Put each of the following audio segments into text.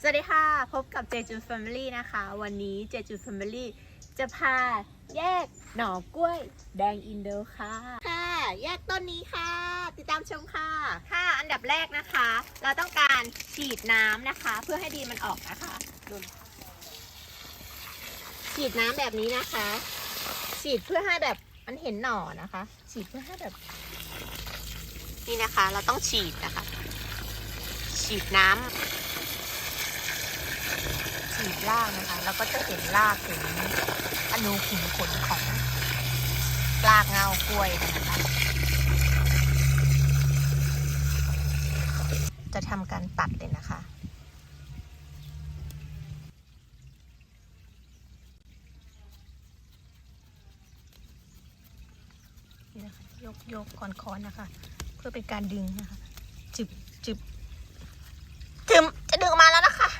สวัสดีค่ะ พบกับเจจูแฟมิลี่นะคะ วันนี้เจจูแฟมิลี่ จะพาแยกหน่อกล้วยแดงอินโดค่ะ ค่ะ แยกต้นนี้ค่ะ ติดตามชมค่ะ ค่ะ อันดับแรกนะคะ เราต้องการฉีดน้ำนะคะ เพื่อให้ดินมันออกนะคะดูฉีดน้ำแบบนี้นะคะ ฉีดเพื่อให้แบบมันเห็นหน่อนะคะ ฉีดเพื่อให้แบบ นี่นะคะ เราต้องฉีดนะคะ ฉีดน้ำ ฉีดรากนะคะเราก็จะเห็นรากเห็นอนูขุมขนของรากเงากล้วยนะคะจะทำการตัดเลยนะคะนี่นะคะยกยกคอนคอนนะคะ เพื่อเป็นการดึงนะคะ จึบจึบจึมจะดึงออกมาแล้วนะคะ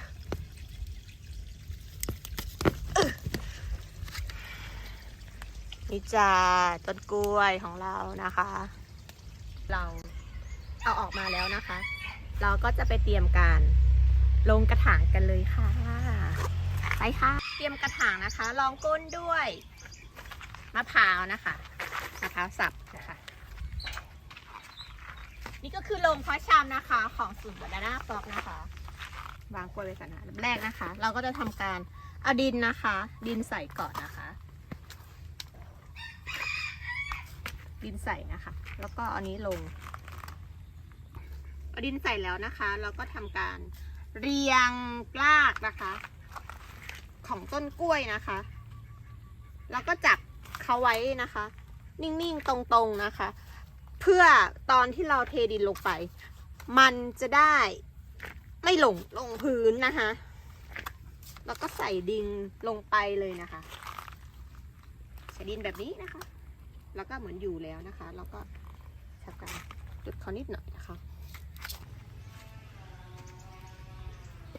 นี่จ้าต้นกล้วยของเรานะคะ เราเอาออกมาแล้วนะคะ เราก็จะไปเตรียมการลงกระถางกันเลยค่ะ ไปค่ะ เตรียมกระถางนะคะรองก้นด้วยมะพร้าวนะคะมะพร้าวสับนะคะ นี่ก็คือโรงพาะชำนะคะ ของศูนย์บานาน่าฟอกนะคะ วางกล้วยไว้ก่อนนะแรกนะคะ เราก็จะทำการเอาดินนะคะ ดินใส่ก่อนนะคะ ดินใส่นะคะ แล้วก็อานี้ลงเอาดินใส่แล้วนะคะ เราก็ทำการเรียงรากนะคะ ของต้นกล้วยนะคะ แล้วก็จับเขาไว้นะคะ นิ่งๆ ตรงๆนะคะ เพื่อตอนที่เราเทดินลงไป มันจะได้ไม่หลงลงพื้นนะคะ แล้วก็ใส่ดินลงไปเลยนะคะ ใส่ดินแบบนี้นะคะ แล้วก็เหมือนอยู่แล้วนะคะ แล้วก็ทำการจุดเขานิดหน่อยนะคะ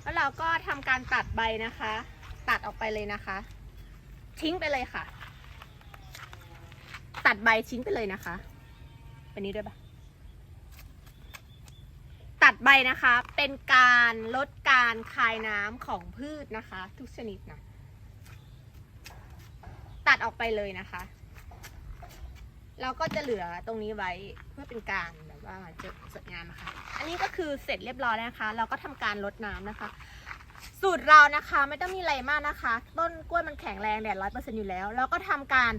แล้วเราก็ทำการตัดใบนะคะ ตัดออกไปเลยนะคะ ทิ้งไปเลยค่ะ ตัดใบทิ้งไปเลยนะคะเป็นนี้ด้วยปะตัดใบนะคะ เป็นการลดการคายน้ำของพืชนะคะ ทุกชนิดนะ ตัดออกไปเลยนะคะ เราก็จะเหลือตรงนี้ไว้เพื่อเป็นการแบบว่าจะสวยงามนะคะ อันนี้ก็คือเสร็จเรียบร้อยแล้วนะคะ เราก็ทำการลดน้ำนะคะ สูตรเรานะคะไม่ต้องมีอะไรมากนะคะ ต้นกล้วยมันแข็งแรงแดดร้อยเปอร์เซ็นต์อยู่แล้ว เราก็ทำการ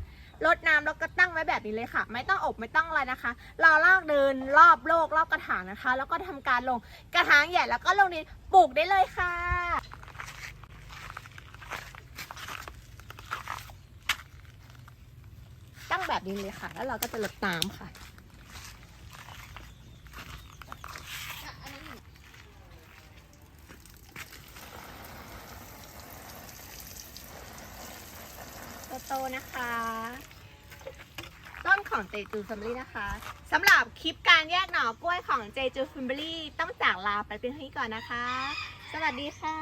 ลดน้ำแล้วก็ตั้งไว้แบบนี้เลยค่ะ ไม่ต้องอบไม่ต้องอะไรนะคะ เราลากเดินรอบโลกรอบกระถางนะคะ แล้วก็ทำการลงกระถางใหญ่แล้วก็ลงดินปลูกได้เลยค่ะ ตั้ง แบบนี้เลยค่ะ แล้วเราก็จะลดน้ำค่ะโตนะคะ ต้นของเจจูแฟมิลี่นะคะสำหรับคลิปการแยกหน่อกล้วยของเจจูแฟมิลี่ต้องจากลาไปเป็นท่านี้ก่อนนะคะ สวัสดีค่ะ